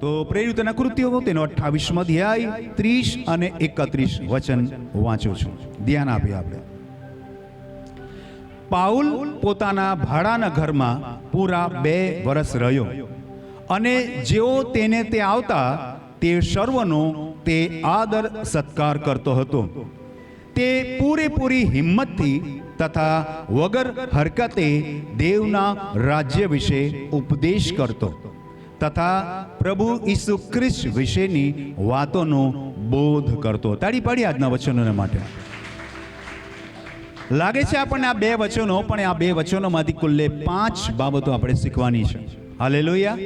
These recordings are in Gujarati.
તો પ્રેરિતના કૃત્યો તેનો અઠ્ઠાવીસમો અધ્યાય, ત્રીસ અને એકત્રીસ વચન વાંચું છું. ધ્યાન આપીએ આપણે. પાઉલ પોતાના ભાડાના ઘરમાં પૂરા બે વર્ષ રહ્યો અને જેઓ તેને તે આવતા, તે સર્વનો તે આદર સત્કાર કરતો હતો. તે પૂરેપૂરી હિંમતથી તથા વગર હરકતે દેવના રાજ્ય વિશે ઉપદેશ કરતો. તથા પ્રભુ ઈસુ ખ્રિસ્ત વિશેની વાતોનો બોધ કરતો. તાળી પાડી આજના વચનોને માટે. લાગે છે આપણને આ બે વચનો, પણ આ બે વચનોમાંથી કુલ્લે પાંચ બાબતો આપણે શીખવાની છે. હાલે લોહિયા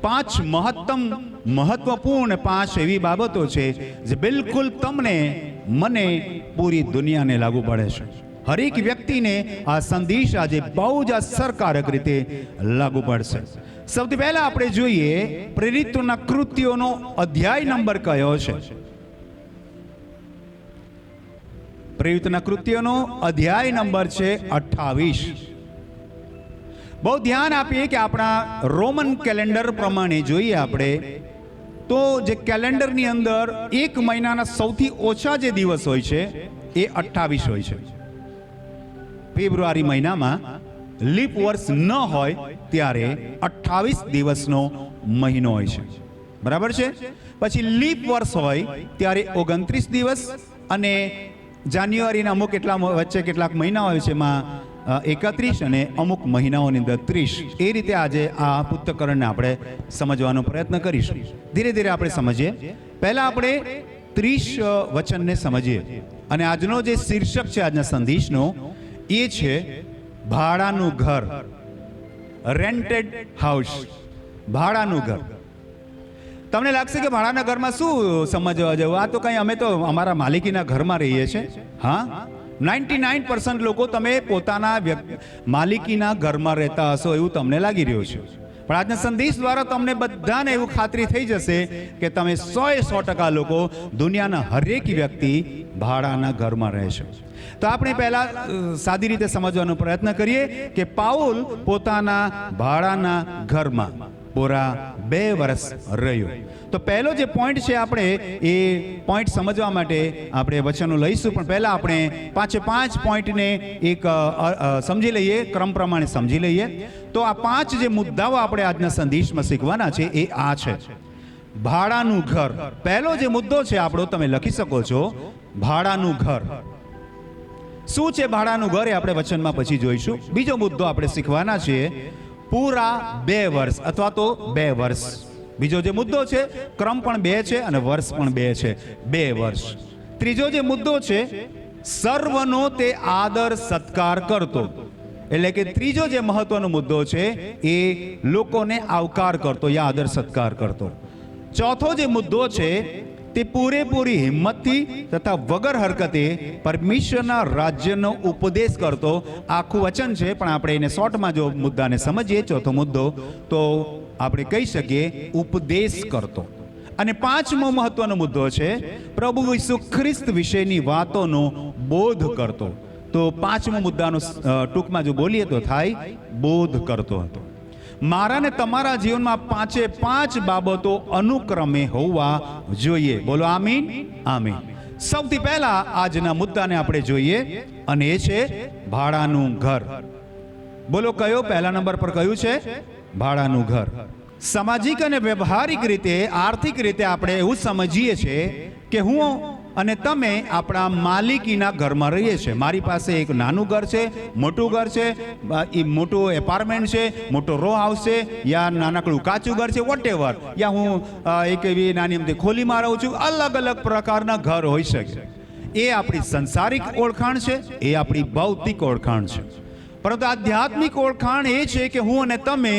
પાંચ મહત્તમ, મહત્વપૂર્ણ પાંચ એવી બાબતો છે જે બિલકુલ તમને, મને પૂરી દુનિયાને લાગુ પડે છે. હરેક વ્યક્તિને આ સંદેશ આજે બહુ જ અસરકારક રીતે લાગુ પડશે. સૌથી પહેલા આપણે જોઈએ પ્રેરિતોના કૃત્યોનો અધ્યાય નંબર કયો છે? પ્રેરિતના કૃત્યોનો અધ્યાય નંબર છે અઠ્ઠાવીસ. બહુ ધ્યાન આપીએ કે આપણા રોમન કેલેન્ડર પ્રમાણે જોઈએ આપણે તો જે કેલેન્ડરની અંદર એક મહિનાના સૌથી ઓછા જે દિવસ હોય છે એ અઠ્ઠાવીસ હોય છે. ફેબ્રુઆરી મહિનામાં લીપ વર્ષ ન હોય ત્યારે અઠ્ઠાવીસ દિવસનો મહિનો હોય છે. બરાબર છે? પછી લીપ વર્ષ હોય ત્યારે ઓગણત્રીસ દિવસ અને જાન્યુઆરીના અમુક એટલા વચ્ચે કેટલાક મહિના હોય છે એમાં એકત્રીસ અને અમુક મહિનાઓની અંદર ત્રીસ. એ રીતે આજે આ પુસ્તકરણને આપણે સમજવાનો પ્રયત્ન કરીશું. ધીરે ધીરે આપણે સમજીએ. પહેલા આપણે ત્રીસ વચનને સમજીએ. અને આજનો જે શીર્ષક છે, આજના સંદેશનો એ છે ભાડાનું ઘર. રેન્ટેડ હાઉસ ભાડાનું ઘર. તમને લાગશે કે ભાડાના ઘરમાં શું સમજવા જેવું? આ તો કંઈ અમે તો અમારા માલિકીના ઘરમાં રહીએ છીએ. હા? નાઇન્ટી નાઇન પર્સન્ટ લોકો તમે પોતાના માલિકીના ઘરમાં રહેતા હશો એવું તમને લાગી રહ્યું છે. પણ આજના સંદેશ દ્વારા તમને બધાને એવું ખાતરી થઈ જશે કે તમે સો એ સો ટકા લોકો દુનિયાના હરેક વ્યક્તિ ભાડાના ઘરમાં રહે છે. તો આપણે પહેલા સાદી રીતે સમજવાનો પ્રયત્ન કરીએ કે પાઉલ પોતાના ભાડાના ઘરમાં પૂરા બે વર્ષ રહ્યો. તો પહેલો જે પોઈન્ટ છે આપણે એ પોઈન્ટ સમજવા માટે આપણે વચનો લઈશું. પણ પહેલા આપણે પાંચે પાંચ પોઈન્ટને એક સમજી લઈએ, ક્રમ પ્રમાણે સમજી લઈએ. તો આ પાંચ જે મુદ્દાઓ આપણે આજના સંદેશમાં શીખવાના છે એ આ છે. ભાડાનું ઘર. પહેલો જે મુદ્દો છે આપણો, તમે લખી શકો છો, ભાડાનું ઘર. શું છે ભાડાનું ઘર એ આપણે વચનમાં પછી જોઈશું. બીજો મુદ્દો આપણે શીખવાના છીએ, પૂરા બે વર્ષ અથવા તો બે વર્ષ. બીજો જે મુદ્દો છે, ક્રમ પણ બે છે અને વર્ષ પણ બે છે. બે વર્ષ. ત્રીજો જે મુદ્દો છે, સર્વનો તે આદર સત્કાર કરતો. એટલે કે ત્રીજો જે મહત્વનો મુદ્દો છે, એ લોકોને આવકાર કરતો, યા આદર સત્કાર કરતો. ચોથો જે મુદ્દો છે તે પૂરેપૂરી હિંમતથી તથા વગર હરકતે પરમેશ્વરના રાજ્યનો ઉપદેશ કરતો આખું વચન છે. પણ આપણે એને શોર્ટમાં જો મુદ્દાને સમજીએ, ચોથો મુદ્દો, તો આપણે કહી શકીએ, ઉપદેશ કરતો. અને પાંચમો મહત્વનો મુદ્દો છે, પ્રભુ ઈસુ ખ્રિસ્ત વિશેની વાતોનો બોધ કરતો. તો પાંચમો મુદ્દાનો ટૂંકમાં જો બોલીએ તો થાય, બોધ કરતો હતો. મારા ને તમારા જીવનમાં પાંચે પાંચ બાબતો અનુક્રમે હોવા જોઈએ. બોલો આમીન? આમીન. સૌથી પહેલા આજના મુદ્દાને આપણે જોઈએ અને એ છે ભાડાનું ઘર. બોલો કયો? પહેલા નંબર પર કયું છે? ભાડાનું ઘર. સામાજિક અને વ્યવહારિક રીતે, આર્થિક રીતે આપણે એવું સમજીએ છીએ કે હું અને તમે આપણા માલિકીના ઘરમાં રહીએ છીએ. મારી પાસે એક નાનું ઘર છે, મોટું ઘર છે એ મોટું એપાર્ટમેન્ટ છે, મોટો રો હાઉસ છે, યા નાનકડું કાચું ઘર છે વોટ એવર યા હું એક એવી નાની અમથી ખોલીમાં રહું છું. અલગ અલગ પ્રકારના ઘર હોઈ શકે. એ આપણી સંસારિક ઓળખાણ છે, એ આપણી ભૌતિક ઓળખાણ છે. પરંતુ આધ્યાત્મિક ઓળખાણ એ છે કે હું અને તમે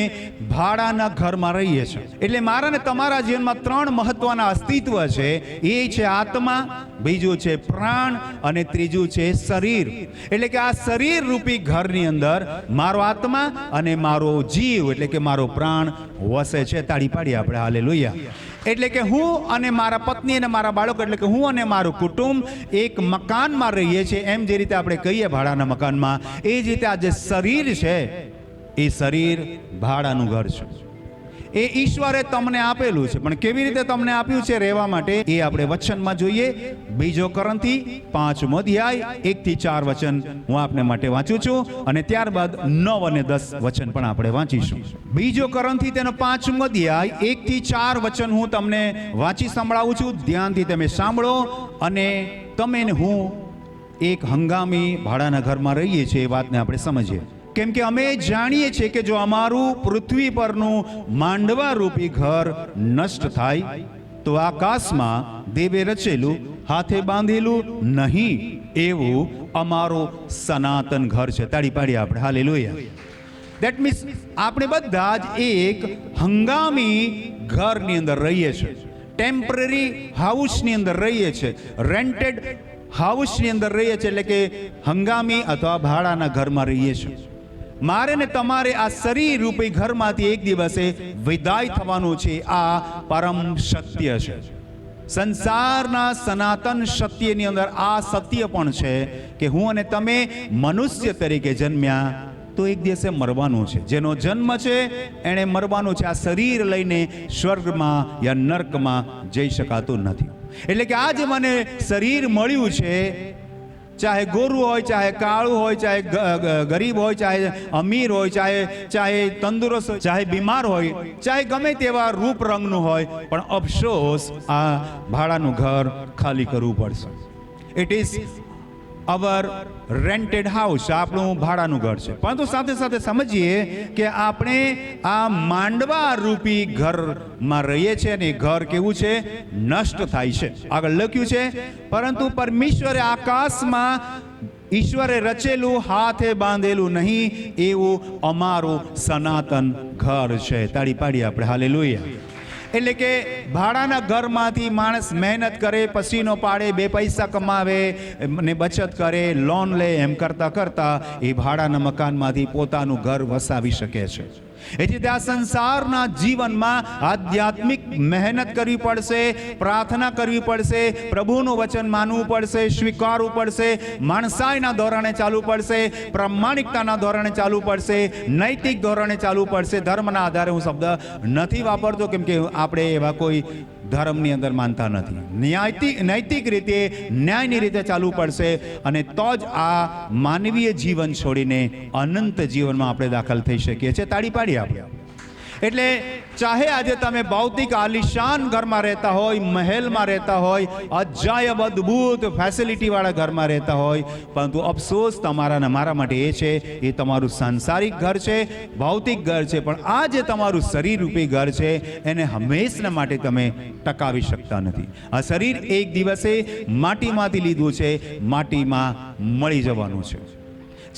ભાડાના ઘરમાં રહીએ છીએ. એટલે મારા ને તમારા જીવનમાં ત્રણ મહત્વના અસ્તિત્વ છે. એ છે આત્મા, બીજું છે પ્રાણ અને ત્રીજું છે શરીર. એટલે કે આ શરીર રૂપી ઘરની અંદર મારો આત્મા અને મારો જીવ, એટલે કે મારો પ્રાણ વસે છે. તાળી પાડી આપણે. હાલે એટલે કે હું અને મારા પત્ની અને મારા બાળકો, એટલે કે હું અને મારું કુટુંબ એક મકાનમાં રહીએ છીએ. એમ જે રીતે આપણે કહીએ ભાડાના મકાનમાં, એ જ રીતે આ જે શરીર છે, એ શરીર ભાડાનું ઘર છે. એ ઈશ્વરે તમને આપેલું છે. પણ કેવી રીતે તમને આપ્યું છે રહેવા માટે? એ આપણે વચનમાં જોઈએ. બીજો કરંથી પાંચમો અધ્યાય, એકથી ચાર વચન હું આપને માટે વાંચું છું અને ત્યારબાદ નવ અને દસ વચન પણ આપણે વાંચીશું. બીજો કરંથી તેનો પાંચમો અધ્યાય, એકથી ચાર વચન હું તમને વાંચી સંભળાવું છું. ધ્યાનથી તમે સાંભળો અને તમે હું એક હંગામી ભાડાના ઘરમાં રહીએ છીએ એ વાતને આપણે સમજીએ. કેમ કે અમે જાણીએ છીએ કે જો અમારું પૃથ્વી પરનું માંડવા રૂપી ઘર નષ્ટ થાય, તો આકાશમાં દેવે રચેલું, હાથે બાંધેલું નહીં, એવું અમારું સનાતન ઘર છે. તાળી પાડી આપણે. હાલે લોયા દેટ મીન્સ આપણે બધા જ એક હંગામી ઘરની અંદર રહીએ છીએ. ટેમ્પરરી હાઉસની અંદર રહીએ છીએ. રેન્ટેડ હાઉસની અંદર રહીએ છીએ. એટલે કે હંગામી અથવા ભાડાના ઘરમાં રહીએ છીએ. મારે ને તમારે આ શરીર રૂપી ઘરમાંથી એક દિવસે વિદાય થવાનું છે. આ પરમ સત્ય છે. સંસારના સનાતન સત્યની અંદર આ સત્ય પણ છે કે હું અને તમે મનુષ્ય તરીકે જન્મ્યા તો એક દિવસે મરવાનું છે. જેનો જન્મ છે, એણે મરવાનું છે. આ શરીર લઈને સ્વર્ગમાં યા નર્કમાં જઈ શકાતું નથી. એટલે કે આજે મને શરીર મળ્યું છે ચાહે ગોરું હોય, ચાહે કાળું હોય, ચાહે ગરીબ હોય, ચાહે અમીર હોય, ચાહે ચાહે તંદુરસ્ત હોય, ચાહે બીમાર હોય, ચાહે ગમે તેવા રૂપ રંગનું હોય, પણ અફસોસ આ ભાડાનું ઘર ખાલી કરવું પડશે. It is our rented house આપણું ભાડાનું ઘર છે. પરંતુ સાથે સાથે સમજીએ કે આપણે આ માંડવા રૂપી ઘરમાં રહીએ છીએ અને ઘર કેવું છે? નષ્ટ થાય છે. આગળ લખ્યું છે, પરંતુ પરમેશ્વરે આકાશમાં ઈશ્વરે રચેલું હાથે બાંધેલું નહીં, એવું અમારું સનાતન ઘર છે. તાળી પાડી આપણે. હાલે એટલે કે ભાડાના ઘરમાંથી માણસ મહેનત કરે, પસીનો પાડે, બે પૈસા કમાવે ને બચત કરે, લોન લે એમ કરતાં કરતાં એ ભાડાના મકાનમાંથી પોતાનું ઘર વસાવી શકે છે. એટલે ત્યાં સંસારના જીવનમાં આધ્યાત્મિક મહેનત કરવી પડશે, પ્રાર્થના કરવી પડશે, પ્રભુનું વચન માનવું પડશે, સ્વીકારવું પડશે, માણસાઈના ધોરણે ચાલવું પડશે, પ્રામાણિકતાના ધોરણે ચાલવું પડશે, નૈતિક ધોરણે ચાલવું પડશે. ધર્મના આધારે હું શબ્દ નથી વાપરતો, કેમ કે આપણે એવા કોઈ ધર્મની અંદર માનતા નથી. ન્યાયતિક નૈતિક રીતે, ન્યાયની રીતે ચાલવું પડશે અને તો જ આ માનવીય જીવન છોડીને અનંત જીવનમાં આપણે દાખલ થઈ શકીએ છીએ. તાળી પાડી. આપણે એટલે ચાહે આજે તમે ભૌતિક આલિશાન ઘરમાં રહેતા હોય, મહેલમાં રહેતા હોય અજાયબ અદ્ભુત ફેસિલિટી વાળા ઘરમાં રહેતા હોય, પરંતુ અફસોસ તમારા મારા માટે એ છે, એ તમારું સાંસારિક ઘર છે, ભૌતિક ઘર છે, પણ આ જે તમારું શરીર રૂપી ઘર છે, એને હંમેશના માટે તમે ટકાવી શકતા નથી. આ શરીર એક દિવસે માટીમાંથી લીધું છે, માટીમાં મળી જવાનું છે.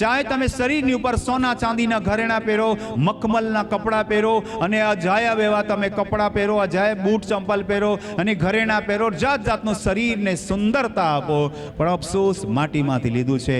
ચાહે તમે શરીરની ઉપર સોના ચાંદીના ઘરેણા પહેરો, મખમલના કપડાં પહેરો અને અજાયબ એવા તમે કપડાં પહેરો અજાયબ બૂટ ચંપલ પહેરો અને ઘરેણા પહેરો જાત જાતનું શરીરને સુંદરતા આપો. પણ અફસોસ માટીમાંથી લીધું છે,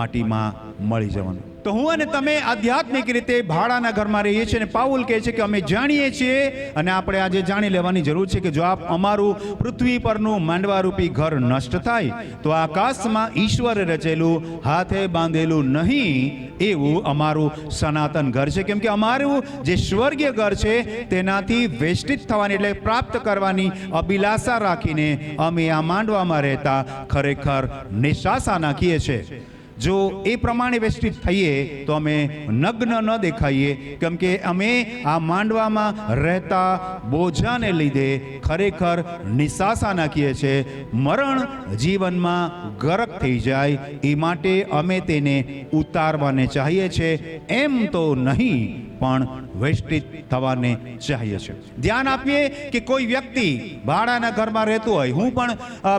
માટીમાં મળી જવાનું. તો હું અને તમે આધ્યાત્મિક રીતે ભાડાના ઘરમાં રહીએ છીએ અને પાઉલ કહે છે કે અમે જાણીએ છીએ અને આપણે આજે જાણી લેવાની જરૂર છે કે જો આપ અમારું પૃથ્વી પરનું માંડવારૂપી ઘર નષ્ટ થાય, તો આકાશમાં ઈશ્વરે રચેલું હાથે બાંધેલું નહીં એવું અમારું સનાતન ઘર છે. કેમ કે અમારું જે સ્વર્ગીય ઘર છે, તેનાથી વેષ્ટિત થવાની એટલે પ્રાપ્ત કરવાની અભિલાષા રાખીને અમે આ માંડવામાં રહેતા ખરેખર નિશાસા નાખીએ છીએ. જો એ પ્રમાણે વેષ્ટિત થઈએ, તો અમે નગ્ન ન દેખાઈએ. કેમ કે અમે આ માંડવામાં રહેતા બોજાને લીધે ખરેખર નિશાસા નાખીએ છીએ. મરણ જીવનમાં ગરક થઈ જાય. એ માટે અમે તેને ઉતારવાને ચાહીએ છીએ. એમ તો નહીં પણ વેસ્ટેજ થવાને ચાહીએ છે. ધ્યાન આપીએ કે કોઈ વ્યક્તિ ભાડાના ઘરમાં રહેતું હોય, હું પણ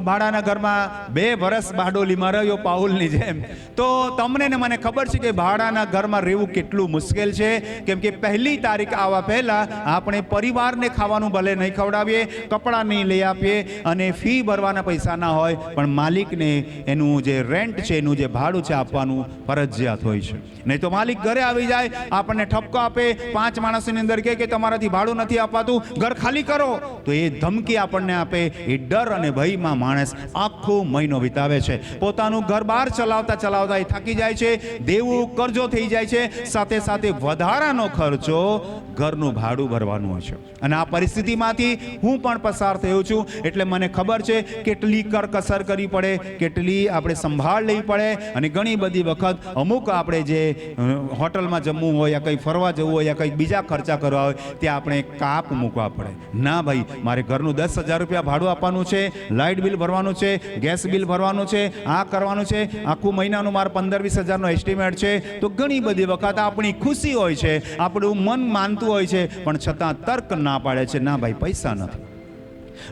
ભાડાના ઘરમાં બે વર્ષ બારડોલીમાં રહ્યો પાઉલની જેમ, તો તમને ને મને ખબર છે કે ભાડાના ઘરમાં રહેવું કેટલું મુશ્કેલ છે. કેમ કે પહેલી તારીખ આવવા પહેલાં આપણે પરિવારને ખાવાનું ભલે નહીં ખવડાવીએ, કપડાં નહીં લઈ આપીએ અને ફી ભરવાના પૈસા ના હોય, પણ માલિકને એનું જે રેન્ટ છે, એનું જે ભાડું છે આપવાનું ફરજિયાત હોય છે. નહીં તો માલિક ઘરે આવી જાય, આપણને ઠપકો આપે પાંચ માણસની અંદર કહે કે તમારાથી ભાડું નથી અપાતું ઘર ખાલી કરો. તો એ ધમકી આપણને આપે. એ ડર અને ભયમાં માણસ આખો મહિનો વિતાવે છે. પોતાનું ઘર બહાર ચલાવતા ચલાવતા એ થાકી જાય છે. દેવું કરજો થઈ જાય છે. સાથે સાથે વધારાનો ખર્ચો ઘરનું ભાડું ભરવાનું હોય છે. અને આ પરિસ્થિતિમાંથી હું પણ પસાર થયો છું. એટલે મને ખબર છે કેટલી કરકસર કરવી પડે, કેટલી આપણે સંભાળ લેવી પડે. અને ઘણી બધી વખત અમુક આપણે જે હોટલમાં જમવું હોય યા કંઈ ફરવા જવું હોય યા કંઈક બીજા ખર્ચા કરવા હોય, ત્યાં આપણે કાપ મૂકવા પડે. ના ભાઈ, મારે ઘરનું દસ હજાર રૂપિયા ભાડું આપવાનું છે, લાઇટ બિલ ભરવાનું છે, ગેસ બિલ ભરવાનું છે, આ કરવાનું છે, આખું મહિનાનું મારે પંદર વીસ હજારનો એસ્ટિમેટ છે. તો ઘણી બધી વખત આપણી ખુશી હોય છે, આપણું મન માનતું હોય છે, પણ છતાં તર્ક ના પાડે છે. ના ભાઈ, પૈસા નથી.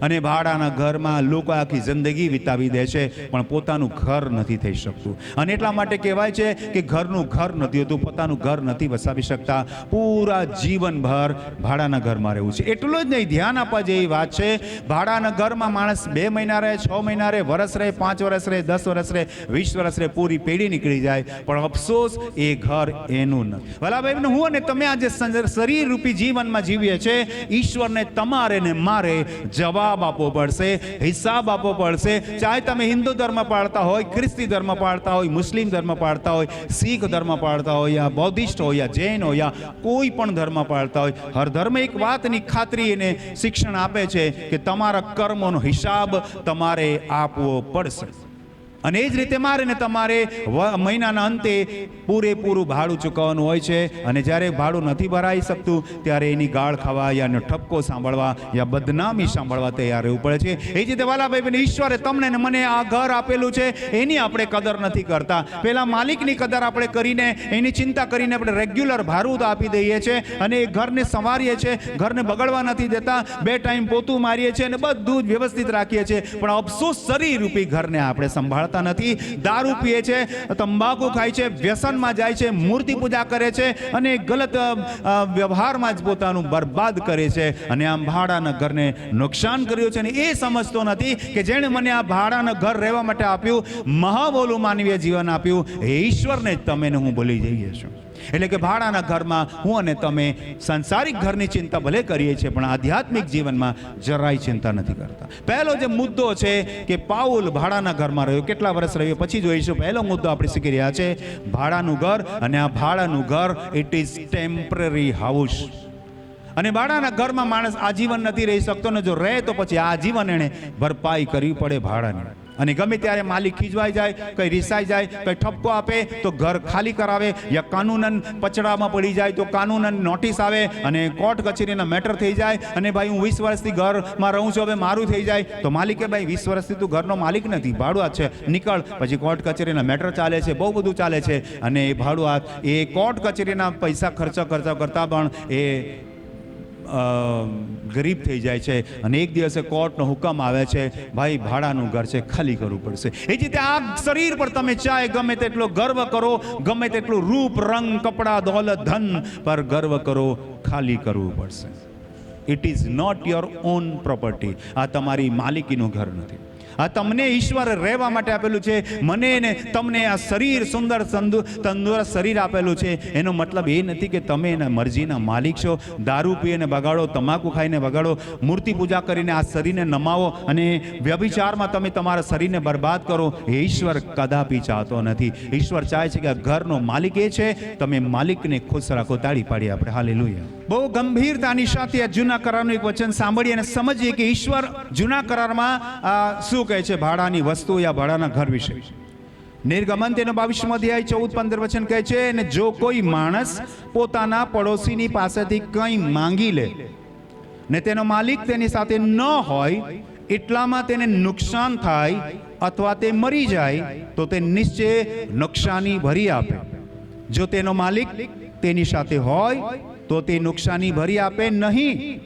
અને ભાડાના ઘરમાં લોકો આખી જિંદગી વિતાવી દે છે, પણ પોતાનું ઘર નથી થઈ શકતું. અને એટલા માટે કહેવાય છે કે ઘરનું ઘર નથી હોતું, પોતાનું ઘર નથી વસાવી શકતા. પૂરા જીવનભર ભાડાના ઘરમાં રહેવું છે. એટલું જ નહીં, ધ્યાન આપવા જેવી વાત છે. ભાડાના ઘરમાં માણસ બે મહિના રહે, છ મહિના રહે, વરસ રહે, પાંચ વર્ષ રહે, દસ વર્ષ રહે, વીસ વર્ષ રહે, પૂરી પેઢી નીકળી જાય. પણ અફસોસ, એ ઘર એનું નથી. ભલાભાઈ હું અને તમે આજે શરીર રૂપી જીવનમાં જીવીએ છીએ, ઈશ્વરને તમારે ને મારે જવાબ આપવો પડશે, હિસાબ આપવો પડશે. ચાહે તમે હિન્દુ ધર્મ પાળતા હોય, ખ્રિસ્તી ધર્મ પાળતા હોય, મુસ્લિમ ધર્મ પાળતા હોય, શીખ ધર્મ પાળતા હોય યા બૌદ્ધિસ્ટ હોય યા જૈન હોય યા કોઈ પણ ધર્મ પાળતા હોય, હર ધર્મ એક વાતની ખાતરી એને શિક્ષણ આપે છે કે તમારા કર્મોનો હિસાબ તમારે આપવો પડશે. અને એ જ રીતે મારે ને તમારે મહિનાના અંતે પૂરેપૂરું ભાડું ચૂકવવાનું હોય છે. અને જ્યારે ભાડું નથી ભરાઈ શકતું, ત્યારે એની ગાળ ખાવા યા એનો ઠપકો સાંભળવા યા બદનામી સાંભળવા તૈયાર રહેવું પડે છે. એ જ રીતે વાલાભાઈ બેન ઈશ્વરે તમને ને મને આ ઘર આપેલું છે. એની આપણે કદર નથી કરતા. પહેલાં માલિકની કદર આપણે કરીને, એની ચિંતા કરીને આપણે રેગ્યુલર ભાડું આપી દઈએ છીએ અને એ ઘરને સંવારીએ છીએ ઘરને બગડવા નથી દેતા. બે ટાઈમ પોતું મારીએ છીએ અને બધું જ વ્યવસ્થિત રાખીએ છીએ પણ અફસોસ શરીર રૂપી ઘરને આપણે સંભાળતા નથી. દારૂ પીએ છે, તંબાકુ ખાય છે, વ્યસનમાં જાય છે, મૂર્તિ પૂજા કરે છે અને ગલત વ્યવહારમાં જ પોતાનું બરબાદ કરે છે. અને આમ ભાડાના ઘરને નુકસાન કર્યું છે અને એ સમજતો નથી કે જેણે મને આ ભાડાના ઘર રહેવા માટે આપ્યું, મહાબોલું માનવીય જીવન આપ્યું, એ ઈશ્વરને જ તમે હું ભૂલી જઈએ છું એટલે કે ભાડાના ઘરમાં હું અને તમે સંસારિક ઘરની ચિંતા ભલે કરીએ છીએ, પણ આધ્યાત્મિક જીવનમાં જરાય ચિંતા નથી કરતા. પહેલો જે મુદ્દો છે કે પાઉલ ભાડાના ઘરમાં રહ્યો, કેટલા વર્ષ રહ્યો, પછી જોઈશું. પહેલો મુદ્દો આપણે શીખી રહ્યા છે, ભાડાનું ઘર અને આ ભાડાનું ઘર ઇટ ઇઝ ટેમ્પરરી હાઉસ અને ભાડાના ઘરમાં માણસ આજીવન નથી રહી શકતો ને જો રહે તો પછી આજીવન એણે ભરપાઈ કરવી પડે ભાડાની. અને ગમે ત્યારે માલિક ખીજવાઈ જાય, કંઈ રિસાઈ જાય, કંઈ ઠપકો આપે, તો ઘર ખાલી કરાવે યા કાનૂનન પચડામાં પડી જાય, તો કાનૂનન નોટિસ આવે અને કોર્ટ કચેરીના મેટર થઈ જાય અને ભાઈ હું વીસ વર્ષથી ઘરમાં રહું છું, હવે મારું થઈ જાય. તો માલિકે ભાઈ વીસ વર્ષથી તું ઘરનો માલિક નથી ભાડુઆત છે, નીકળ. પછી કોર્ટ કચેરીના મેટર ચાલે છે, બહુ બધું ચાલે છે અને એ ભાડુઆત એ કોર્ટ કચેરીના પૈસા ખર્ચા કરતા કરતાં પણ એ ગરીબ થઈ જાય છે અને એક દિવસે કોર્ટનો હુકમ આવે છે, ભાઈ, ભાડાનું ઘર છે, ખાલી કરવું પડશે. એ જ રીતે આ શરીર પર તમે ચાહે ગમે તેટલો ગર્વ કરો, ગમે તેટલું રૂપ, રંગ, કપડાં, દોલત, ધન, પર ગર્વ કરો, ખાલી કરવું પડશે. It is not your own property આ તમારી માલિકીનું ઘર નથી. આ તમને ઈશ્વર રહેવા માટે આપેલું છે. મને ને તમને આ શરીર સુંદર તંદુ તંદુરસ્ત શરીર આપેલું છે. એનો મતલબ એ નથી કે તમે એના મરજીના માલિક છો. દારૂ પીને બગાડો, તમાકુ ખાઈને બગાડો, મૂર્તિ પૂજા કરીને આ શરીરને નમાવો અને વ્યભિચારમાં તમે તમારા શરીરને બરબાદ કરો. એ ઈશ્વર કદાપી ચાહતો નથી. ઈશ્વર ચાહે છે કે આ ઘરનો માલિક એ છે. તમે માલિકને ખુશ રાખો, તાળી પાડી આપણે હાલે બહુ ગંભીરતાની સાથે આ જૂના કરારનું એક વચન સાંભળીએ અને સમજીએ કે ઈશ્વર જૂના કરારમાં શું કહે છે? ભાડાની વસ્તુ યા ભાડાના ઘર વિશે. નિર્ગમન તેનો બાવીસમો અધ્યાય, ચૌદ, પંદર વચન કહે છે, અને જો કોઈ માણસ પોતાના પડોશીની પાસેથી કંઈ માંગી લે ને તેનો માલિક તેની સાથે ન હોય, એટલામાં તેને નુકસાન થાય અથવા તે મરી જાય, તો તે નિશ્ચય નુકસાની ભરી આપે. જો તેનો માલિક તેની સાથે હોય તો તે નુકસાની ભરી આપે નહીં.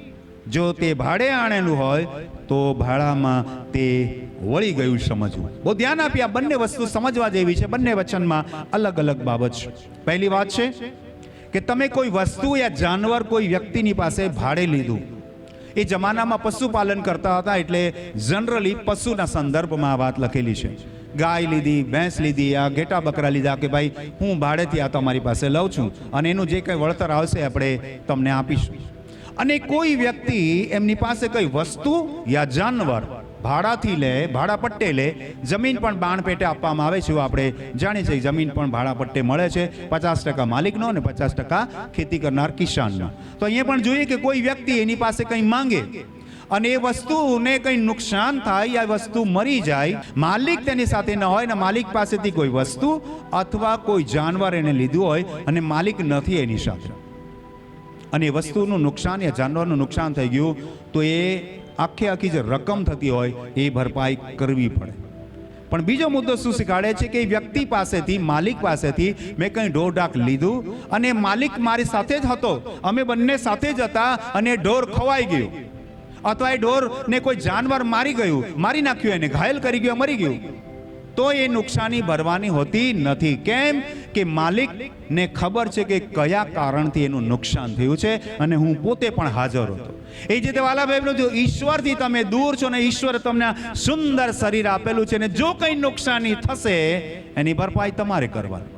જો તે ભાડે આણેલું હોય, તો ભાડામાં તે વળી ગયું સમજવું. બહુ ધ્યાન આપી આ બંને વસ્તુ સમજવા જેવી છે. બંને વચનમાં અલગ અલગ બાબત છે. પહેલી વાત છે કે તમે કોઈ વસ્તુ યા જાનવર કોઈ વ્યક્તિની પાસે ભાડે લીધું. એ જમાનામાં પશુપાલન કરતા હતા એટલે જનરલી પશુના સંદર્ભમાં આ વાત લખેલી છે. ગાય લીધી, ભેંસ લીધી, આ ઘેટા બકરા લીધા કે ભાઈ, હું ભાડેથી આ તમારી પાસે લઉં છું અને એનું જે કંઈ વળતર આવશે આપણે તમને આપીશું. અને કોઈ વ્યક્તિ એમની પાસે કઈ વસ્તુ યા જાનવર ભાડાથી લે, ભાડા પટ્ટે લે, જમીન પણ બાણ પેટે આપવામાં આવે છે આપણે જાણીએ છીએ. જમીન પણ ભાડા પટ્ટે મળે છે. પચાસ ટકા માલિકનો અને પચાસ ટકા ખેતી કરનાર કિસાનનો. તો અહીંયા પણ જોઈએ કે કોઈ વ્યક્તિ એની પાસે કંઈ માંગે અને એ વસ્તુને કંઈ નુકસાન થાય યા વસ્તુ મરી જાય, માલિક તેની સાથે ન હોય ને માલિક પાસેથી કોઈ વસ્તુ અથવા કોઈ જાનવર એને લીધું હોય અને માલિક નથી એની સાથે. અને એ વસ્તુનું નુકસાન યા જાનવરનું નુકસાન થઈ ગયું, તો એ આખે આખી જે રકમ થતી હોય, એ ભરપાઈ કરવી પડે. પણ બીજો મુદ્દો શું શીખાડે છે કે વ્યક્તિ પાસેથી, માલિક પાસેથી મેં કંઈ ઢોર ઢાક લીધું અને માલિક મારી સાથે જ હતો. અમે બંને સાથે જ હતા અને ઢોર ખવાઈ ગયું. અથવા એ ઢોરને કોઈ જાનવર મારી ગયું, મારી નાખ્યું એને, ઘાયલ કરી ગયો, મરી ગયું. તો એ નુકસાની ભરવાની હોતી નથી. કેમ કે માલિકને ખબર છે કે કયા કારણથી એનું નુકસાન થયું છે અને હું પોતે પણ હાજર હતો. એ જે રીતે વાલાભાઈનું જો ઈશ્વરથી તમે દૂર છો ને ઈશ્વર તમને સુંદર શરીર આપેલું છે ને જો કંઈ નુકસાની થશે, એની ભરપાઈ તમારે કરવાની.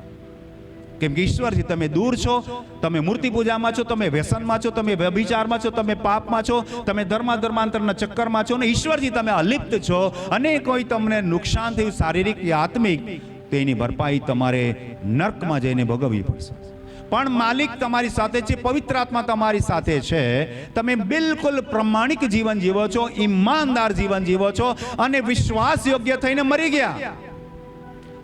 કેમ કે ઈશ્વરથી તમે દૂર છો, તમે મૂર્તિ પૂજામાં છો, તમે વ્યસનમાં છો, તમે વ્યભિચારમાં છો, તમે પાપમાં છો, તમે ધર્મા ધર્માંતરના ચક્કરમાં છો ને ઈશ્વરથી તમે અલિપ્ત છો. અને કોઈ તમને નુકસાન થયું, શારીરિક કે આત્મિક, તેની ભરપાઈ તમારે નર્કમાં જઈને ભોગવવી પડશે. પણ માલિક તમારી સાથે છે, પવિત્ર આત્મા તમારી સાથે છે. તમે બિલકુલ પ્રમાણિક જીવન જીવો છો, ઈમાનદાર જીવન જીવો છો અને વિશ્વાસ યોગ્ય થઈને મરી ગયા.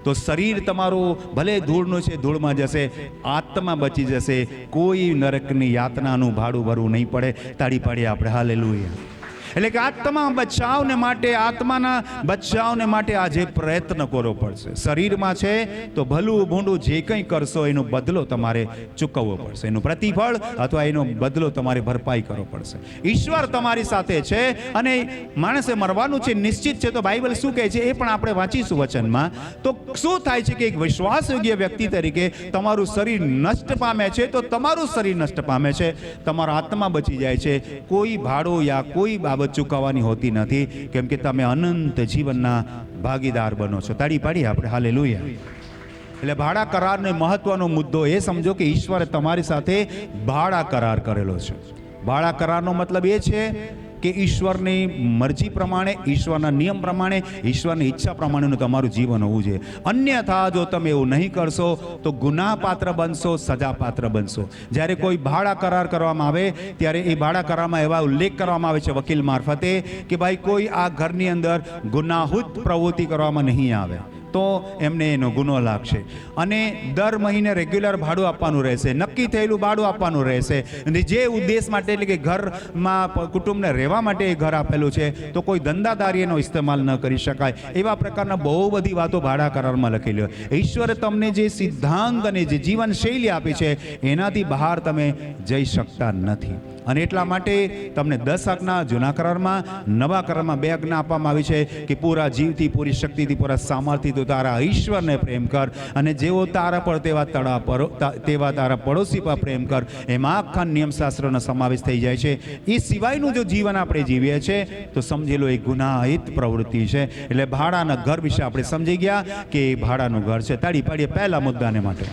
તો શરીર તમારું ભલે ધૂળનું છે, ધૂળમાં જશે, આત્મા બચી જશે, કોઈ નરકની યાતનાનું ભાડું ભરવું નહીં પડે. તાળી પાડીએ આપણે. હાલેલુયા. એટલે કે આત્મા બચાવને માટે, આત્માના બચાવને માટે આજે પ્રયત્ન કરવો પડશે. શરીરમાં છે તો ભલું ભૂંડું જે કંઈ કરશો, એનો બદલો તમારે ચૂકવવો પડશે. એનું પ્રતિફળ અથવા એનો બદલો તમારે ભરપાઈ કરવો પડશે. ઈશ્વર તમારી સાથે છે અને માણસે મરવાનું છે, નિશ્ચિત છે. તો બાઇબલ શું કહે છે? એ પણ આપણે વાંચીશું વચનમાં. તો શું થાય છે કે એક વિશ્વાસયોગ્ય વ્યક્તિ તરીકે તમારું શરીર નષ્ટ પામે છે? તો તમારું શરીર નષ્ટ પામે છે. તમારો આત્મા બચી જાય છે. કોઈ ભાડો યા કોઈ બાબત ચૂકવવાની હોતી નથી. કેમ કે તમે અનંત જીવનના ભાગીદાર બનો છો. તાળી પાડીએ આપણે. હાલે એટલે ભાડા કરારનો મહત્વનો મુદ્દો એ સમજો કે ઈશ્વરે તમારી સાથે ભાડા કરાર કરેલો છે. ભાડા કરારનો મતલબ એ છે કે ઈશ્વરની મરજી પ્રમાણે, ઈશ્વરના નિયમ પ્રમાણે, ઈશ્વરની ઈચ્છા પ્રમાણેનું તમારું જીવન હોવું જોઈએ. અન્યથા જો તમે એવું નહીં કરશો, તો ગુનાપાત્ર બનશો, સજાપાત્ર બનશો. જ્યારે કોઈ ભાડા કરાર કરવામાં આવે, ત્યારે એ ભાડા કરારમાં એવા ઉલ્લેખ કરવામાં આવે છે વકીલ મારફતે કે ભાઈ કોઈ આ ઘરની અંદર ગુનાહુત પ્રવૃત્તિ કરવામાં નહીં આવે. તો એમને એનો ગુનો લાગશે. અને દર મહિને રેગ્યુલર ભાડું આપવાનું રહેશે. નક્કી થયેલું ભાડું આપવાનું રહેશે. અને જે ઉદ્દેશ માટે એટલે કે ઘરમાં કુટુંબને રહેવા માટે એ ઘર આપેલું છે, તો કોઈ ધંધાદારી એનો ઇસ્તેમાલ ન કરી શકાય. એવા પ્રકારના બહુ બધી વાતો ભાડા કરારમાં લખેલી હોય. ઈશ્વરે તમને જે સિદ્ધાંત અને જે જીવનશૈલી આપી છે, એનાથી બહાર તમે જઈ શકતા નથી. અને એટલા માટે તમને દસ આજ્ઞા જૂના કરારમાં, નવા કરારમાં બે આજ્ઞા આપવામાં આવી છે કે પૂરા જીવથી, પૂરી શક્તિથી, પૂરા સામર્થ્યથી તું તારા ઈશ્વરને પ્રેમ કર અને જેવો તારા પર તેવા તળા પર તેવા તારા પડોશી પર પ્રેમ કર, એમાં આખા નિયમશાસ્ત્રનો સમાવેશ થઈ જાય છે. એ સિવાયનું જો જીવન આપણે જીવીએ છીએ તો સમજી લો એ ગુનાહિત પ્રવૃત્તિ છે. એટલે ભાડાના ઘર વિશે આપણે સમજી ગયા કે એ ભાડાનું ઘર છે. તાળી પાડીએ પહેલા મુદ્દાને માટે.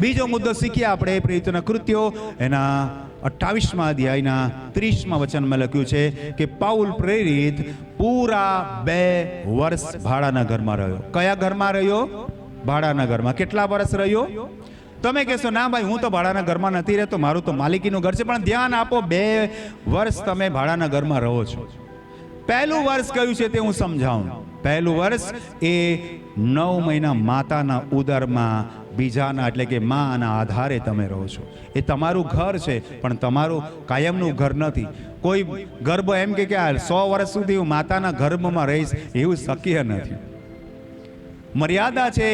બીજો મુદ્દો શીખ્યા આપણે પ્રેરિતોના કૃત્યો. એના અઠ્ઠાવીસમાં અધ્યાયના ત્રીસમાં વચનમાં લખ્યું છે કે પાઉલ પ્રેરિત પૂરા બે વર્ષ ભાડાના ઘરમાં રહ્યો. કયા ઘરમાં રહ્યો? ભાડાના ઘરમાં. કેટલા વર્ષ રહ્યો? તમે કહેશો, ના ભાઈ, હું તો ભાડાના ઘરમાં નથી રહેતો, મારું તો માલિકીનું ઘર છે, પણ ધ્યાન આપો, બે વર્ષ તમે ભાડાના ઘરમાં રહો છો. પહેલું વર્ષ કયું છે તે હું સમજાવું. પહેલું વર્ષ એ નવ મહિના માતાના ઉદરમાં બીજાના એટલે કે માના આધારે તમે રહો છો. એ તમારું ઘર છે, પણ તમારું કાયમનું ઘર નથી. કોઈ ગર્ભ એમ કે આ સો વર્ષ સુધી હું માતાના ગર્ભમાં રહીશ એવું શક્ય નથી. મર્યાદા છે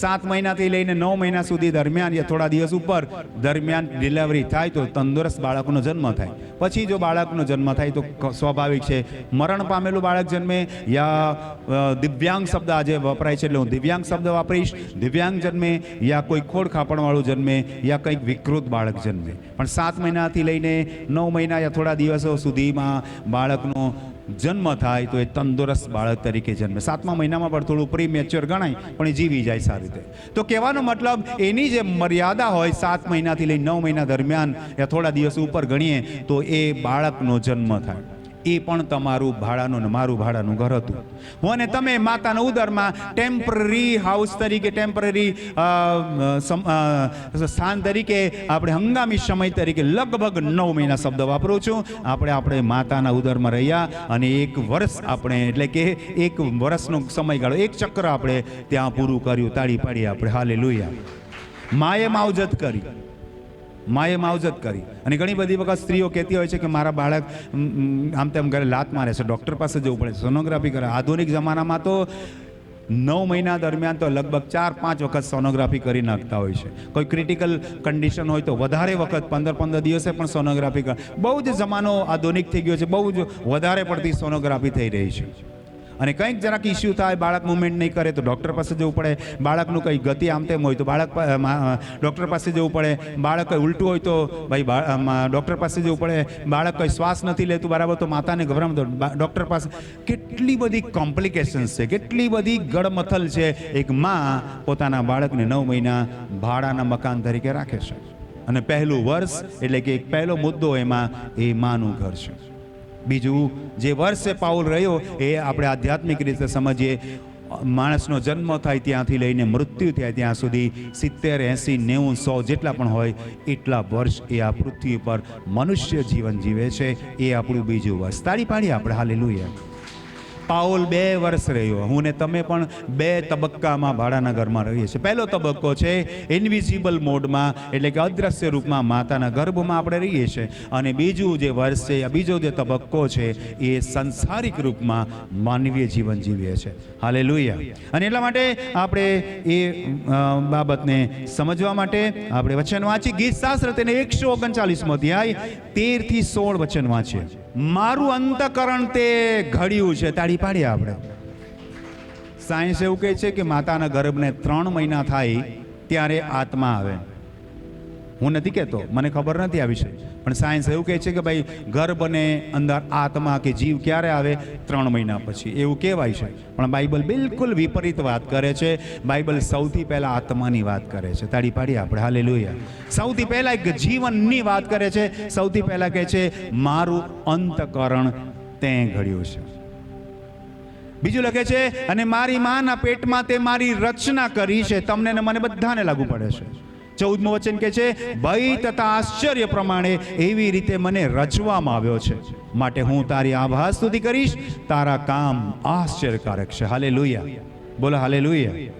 સાત મહિનાથી લઈને નવ મહિના સુધી દરમિયાન યા થોડા દિવસ ઉપર દરમિયાન ડિલિવરી થાય તો તંદુરસ્ત બાળકનો જન્મ થાય. પછી જો બાળકનો જન્મ થાય તો સ્વાભાવિક છે. મરણ પામેલું બાળક જન્મે યા દિવ્યાંગ શબ્દ આજે વપરાય છે એટલે હું દિવ્યાંગ શબ્દ વાપરીશ. દિવ્યાંગ જન્મે યા કોઈ ખોડ ખાપણવાળું જન્મે યા કંઈક વિકૃત બાળક જન્મે. પણ સાત મહિનાથી લઈને નવ મહિના યા થોડા દિવસો સુધીમાં બાળકનો જન્મ થાય તો એ તંદુરસ્ત બાળક તરીકે જન્મે. સાતમા મહિનામાં પણ થોડું પ્રી મેચ્યોર ગણાય, પણ એ જીવી જાય સારી રીતે. તો કહેવાનો મતલબ, એની જે મર્યાદા હોય સાત મહિનાથી લઈ નવ મહિના દરમિયાન, યા થોડા દિવસ ઉપર ગણીએ, તો એ બાળકનો જન્મ થાય. એ પણ તમારું ભાડાનું ને મારું ભાડાનું ઘર હતું. હું અને તમે માતાના ઉદરમાં ટેમ્પરરી હાઉસ તરીકે ટેમ્પરરી સ્થાન તરીકે આપણે હંગામી સમય તરીકે લગભગ નવ મહિના શબ્દ વાપરું છું. આપણે આપણે માતાના ઉદરમાં રહ્યા અને એક વર્ષ આપણે, એટલે કે એક વર્ષનો સમયગાળો, એક ચક્ર આપણે ત્યાં પૂરું કર્યું, તાળી પાડી આપણે. હાલે લોહિયા માએ માવજત કરી. માએ માવજત કરી. અને ઘણી બધી વખત સ્ત્રીઓ કહેતી હોય છે કે મારા બાળક આમ તેમ ઘરે લાત મારે છે, ડૉક્ટર પાસે જવું પડે સોનોગ્રાફી કરે. આધુનિક જમાનામાં તો નવ મહિના દરમિયાન તો લગભગ ચાર, પાંચ વખત સોનોગ્રાફી કરી નાખતા હોય છે. કોઈ ક્રિટિકલ કન્ડિશન હોય તો વધારે વખત, પંદર પંદર દિવસે પણ સોનોગ્રાફી કરે. બહુ જ જમાનો આધુનિક થઈ ગયો છે, બહુ જ વધારે પડતી સોનોગ્રાફી થઈ રહી છે. અને કંઈક જરાક ઇસ્યુ થાય, બાળક મુવમેન્ટ નહીં કરે, તો ડૉક્ટર પાસે જવું પડે. બાળકનું કંઈ ગતિ આમ તેમ હોય તો બાળક ડૉક્ટર પાસે જવું પડે. બાળક કંઈ ઉલટું હોય તો ભાઈ ડૉક્ટર પાસે જવું પડે. બાળક કંઈ શ્વાસ નથી લેતું, બરાબર, તો માતાને ગભરામ તો ડૉક્ટર પાસે કેટલી બધી કોમ્પ્લિકેશન્સ છે, કેટલી બધી ગડમથલ છે. એક માં પોતાના બાળકને નવ મહિના ભાડાના મકાન તરીકે રાખે છે. અને પહેલું વર્ષ એટલે કે એક પહેલો મુદ્દો એમાં એ માનું ઘર છે. બીજું જે વર્ષે પાઉલ રહ્યો, એ આપણે આધ્યાત્મિક રીતે સમજીએ, માણસનો જન્મ થાય ત્યાંથી લઈને મૃત્યુ થાય ત્યાં સુધી સિત્તેર, એંસી, નેવું, સો જેટલા પણ હોય, એટલા વર્ષ એ આ પૃથ્વી પર મનુષ્ય જીવન જીવે છે, એ આપણું બીજું વર્ષ. તાળી પાડી આપણે. હાલે પાઉલ બે વર્ષ રહ્યો. હું ને તમે પણ બે તબક્કામાં ભાડાના ઘરમાં રહીએ છીએ. પહેલો તબક્કો છે ઇન્વિઝિબલ મોડમાં એટલે કે અદ્રશ્ય રૂપમાં માતાના ગર્ભમાં આપણે રહીએ છીએ. અને બીજું જે વર્ષ છે બીજો જે તબક્કો છે, એ સંસારિક રૂપમાં માનવીય જીવન જીવીએ છીએ. હાલે અને એટલા માટે આપણે એ બાબતને સમજવા માટે આપણે વચન વાંચી ગીત શાસ્ત્ર તેને એકસો ઓગણચાલીસમો અધ્યાય તેરથી સોળ વચન વાંચીએ. મારું અંતકરણ તે ઘડ્યું છે તાળી પાડીએ આપણે. સાયન્સ એવું કહે છે કે માતાના ગર્ભને ત્રણ મહિના થાય ત્યારે આત્મા આવે. હું નથી કહેતો, મને ખબર નથી આ વિષય પણ સાયન્સ એવું કહે છે કે ભાઈ, ગર્ભને અંદર આત્મા કે જીવ ક્યારે આવે? ત્રણ મહિના પછી. એવું કહેવાય છે. પણ બાઇબલ બિલકુલ વિપરીત વાત કરે છે. બાઇબલ સૌથી પહેલાં આત્માની વાત કરે છે. તાળી પાડીએ આપણે. હાલે સૌથી પહેલાં એક જીવનની વાત કરે છે. સૌથી પહેલાં કહે છે, મારું અંતકરણ તે ઘડ્યું છે. બીજું લખે છે, અને મારી માના પેટમાં તે મારી રચના કરી છે. તમને ને મને બધાને લાગુ પડે છે. ચૌદમું વચન કે છે, ભય તથા આશ્ચર્ય પ્રમાણે એવી રીતે મને રચવામાં આવ્યો છે. માટે હું તારી આભાર સ્તુતિ કરીશ. તારા કામ આશ્ચર્યકારક છે. હાલે બોલો હાલે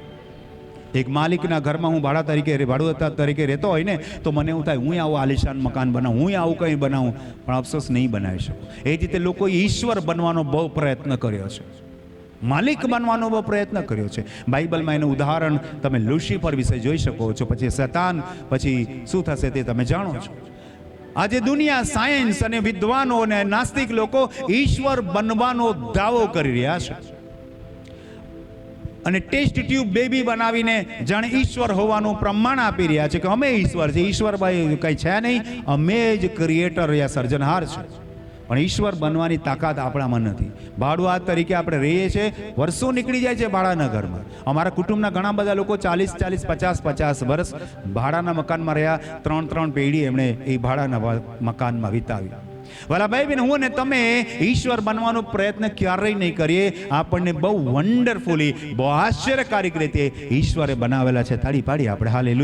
એક માલિકના ઘરમાં હું ભાડા તરીકે ભાડું તરીકે રહેતો હોય ને, તો મને એવું થાય, હું આવું આલિશાન મકાન બનાવું, હું આવું કંઈ બનાવું. પણ અફસોસ નહીં બનાવી શકું. એ રીતે લોકોએ ઈશ્વર બનવાનો બહુ પ્રયત્ન કર્યો છે. માલિક બનવાનો પ્રયત્ન કર્યો છે. બાઇબલમાં એનું ઉદાહરણ તમે લુસીફર વિશે જોઈ શકો છો, પછી શતાન, પછી શું થશે તે તમે જાણો છો. આજે દુનિયા સાયન્સ અને વિદ્વાનો અને નાસ્તિક લોકો ઈશ્વર બનવાનો દાવો કરી રહ્યા છે. અને ટેસ્ટ ટ્યુબ બેબી બનાવીને જાણે ઈશ્વર હોવાનું પ્રમાણ આપી રહ્યા છે કે અમે ઈશ્વર છે ઈશ્વર ભાઈ કંઈ છે નહીં. અમે જ ક્રિએટર યા સર્જનહાર છે. પણ ઈશ્વર બનવાની તાકાત આપણામાં નથી. ભાડુઆત તરીકે આપણે રહીએ છીએ, વર્ષો નીકળી જાય છે ભાડાના ઘરમાં અમારા કુટુંબના ઘણા બધા લોકો ચાલીસ ચાલીસ, પચાસ પચાસ વર્ષ ભાડાના મકાનમાં રહ્યા, ત્રણ ત્રણ પેઢી એમણે એ ભાડાના મકાનમાં વિતાવી. વલાભાઈ બેન હું ને તમે ઈશ્વર બનવાનો પ્રયત્ન ક્યારેય નહીં કરીએ. આપણને બહુ વન્ડરફુલી બહુ આશ્ચર્યકારક રીતે ઈશ્વરે બનાવેલા છે. તાળી પાડી આપણે. હાલે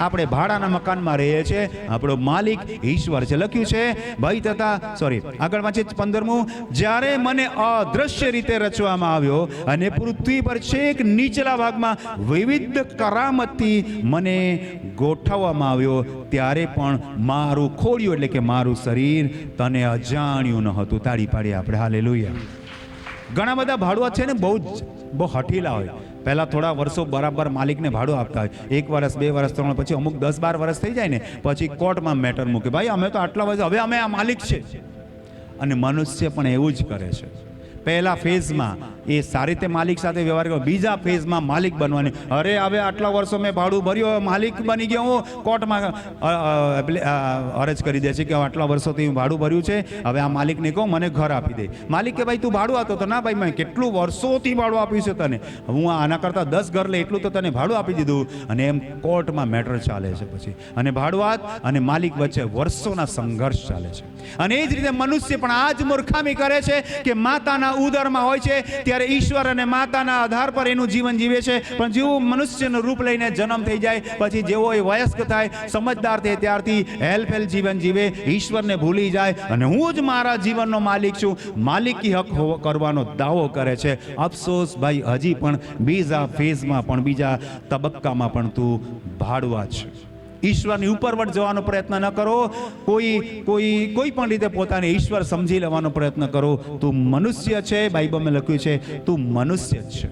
આપણે ભાડાના મકાનમાં રહીએ છીએ. આપણો માલિક ઈશ્વર છે. લખ્યું છે ભય તથા સોરી આગળ વાંચે પંદરમું, જ્યારે મને અદ્રશ્ય રીતે રચવામાં આવ્યો અને પૃથ્વી પર છેક નીચલા ભાગમાં વિવિધ કરામતથી મને ગોઠવવામાં આવ્યો, ત્યારે પણ મારું ખોડિયું, એટલે કે મારું શરીર તને અજાણ્યું ન હતું. તાળી પાડી આપણે. હાલે ઘણા બધા ભાડુઆ છે ને, બહુ જ, બહુ હઠીલા હોય. પહેલાં થોડા વર્ષો બરાબર માલિકને ભાડું આપતા હોય. એક વર્ષ, બે વર્ષ, ત્રણ પછી અમુક દસ બાર વર્ષ થઈ જાય ને, પછી કોર્ટમાં મેટર મૂકે. ભાઈ, અમે તો આટલા વર્ષ, હવે અમે આ માલિક છે. અને મનુષ્ય પણ એવું જ કરે છે. પહેલા ફેઝમાં એ સારી રીતે માલિક સાથે વ્યવહાર કર્યો. બીજા ફેઝમાં માલિક બનવાની. અરે, હવે આટલા વર્ષો મેં ભાડું ભર્યું માલિક બની ગયો હું. કોર્ટમાં અરજ કરી દે છે કે આટલા વર્ષોથી હું ભાડું ભર્યું છે. હવે આ માલિકને કહો, મને ઘર આપી દે. માલિક કે, ભાઈ, તું ભાડું આપતો તો ના, ભાઈ, મેં કેટલું વર્ષોથી ભાડું આપ્યું છે તને. હું આના કરતાં દસ ઘર લે એટલું તો તને ભાડું આપી દીધું. અને એમ કોર્ટમાં મેટર ચાલે છે પછી. અને ભાડુઆત અને માલિક વચ્ચે વર્ષોના સંઘર્ષ ચાલે છે. અને એ જ રીતે મનુષ્ય પણ આ જ મૂર્ખામી કરે છે કે માતાના ઉદરમાં હોય છે, ત્યારે ઈશ્વર અને માતાના આધાર પર એનું જીવન જીવે છે, પણ જેવું મનુષ્યનું રૂપ લઈને જન્મ થઈ જાય, પછી જેવો એ વયસ્ક થાય, સમજદાર થાય ત્યારથી હેલફેલ જીવન જીવે, ઈશ્વરને ભૂલી જાય, અને હું જ મારા જીવનનો માલિક છું. માલિકી હક કરવાનો દાવો કરે છે. અફસોસ ભાઈ, હજી પણ બીજા ફેઝમાં પણ, બીજા તબક્કામાં પણ તું ભાડવા છે. ઈશ્વરની ઉપરવટ જવાનો પ્રયત્ન ન કરો. કોઈ કોઈ કોઈ પણ રીતે પોતાને ઈશ્વર સમજી લેવાનો પ્રયત્ન કરો. તું મનુષ્ય છે, બાઇબલમાં લખ્યું છે, તું મનુષ્ય જ છે.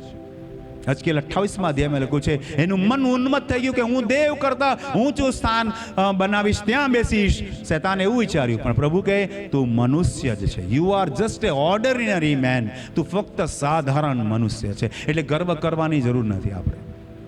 અજકેલ અઠ્ઠાવીસમાં અધ્યાયમાં લખ્યું છે, એનું મન ઉન્મત થઈ ગયું કે હું દેવ કરતા ઊંચું સ્થાન બનાવીશ, ત્યાં બેસીશ. શેતાને એવું વિચાર્યું, પણ પ્રભુ કહે, તું મનુષ્ય જ છે. You are just a ordinary man તું ફક્ત સાધારણ મનુષ્ય છે. એટલે ગર્વ કરવાની જરૂર નથી આપણે.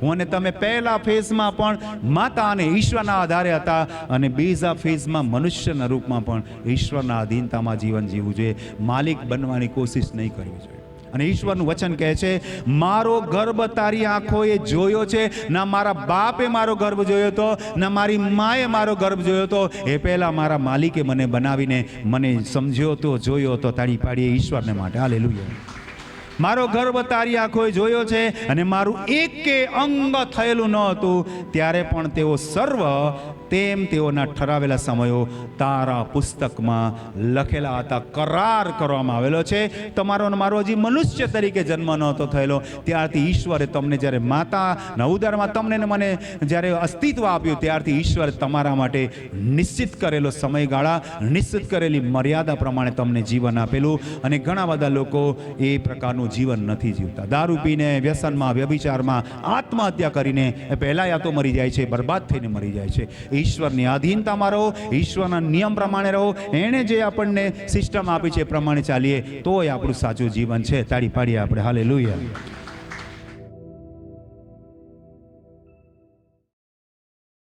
હું અને તમે પહેલા ફેઝમાં પણ માતા અને ઈશ્વરના આધારે હતા અને બીજા ફેઝમાં મનુષ્યના રૂપમાં પણ ઈશ્વરના અધીનતામાં જીવન જીવવું જોઈએ. માલિક બનવાની કોશિશ નહીં કરવી જોઈએ. અને ઈશ્વરનું વચન કહે છે, મારો ગર્ભ તારી આંખોએ જોયો છે. ના મારા બાપે મારો ગર્ભ જોયો હતો, ના મારી માએ મારો ગર્ભ જોયો હતો. એ પહેલાં મારા માલિકે મને બનાવીને મને સમજ્યો તો જોયો હતો તાળી પાડીએ ઈશ્વરને માટે. હાલેલુયા. મારો ગર્ભ તારી આંખોએ જોયો છે અને મારું એકે અંગ થયેલું ન હતું, ત્યારે પણ તેઓ સર્વ તેમ તેઓના ઠરાવેલા સમયો તારા પુસ્તકમાં લખેલા હતા, કરાર કરવામાં આવેલો છે. તમારો અને મારો હજી મનુષ્ય તરીકે જન્મ નહોતો થયેલો. ત્યારથી ઈશ્વરે તમને જ્યારે માતાના ઉદરમાં તમને મને જ્યારે અસ્તિત્વ આપ્યું, ત્યારથી ઈશ્વરે તમારા માટે નિશ્ચિત કરેલો સમયગાળા, નિશ્ચિત કરેલી મર્યાદા પ્રમાણે તમને જીવન આપેલું. અને ઘણા બધા લોકો એ પ્રકારનું જીવન નથી જીવતા. દારૂ પીને વ્યસનમાં, વ્યભિચારમાં આત્મહત્યા કરીને પહેલાં યા તો મરી જાય છે, બરબાદ થઈને મરી જાય છે. ઈશ્વરની આધીનતામાં રહો ઈશ્વરના નિયમ પ્રમાણે રહો. એણે જે આપણને સિસ્ટમ આપી છે એ પ્રમાણે ચાલીએ, તોય આપણું સાચું જીવન છે. તાળી પાડીએ આપણે. હાલે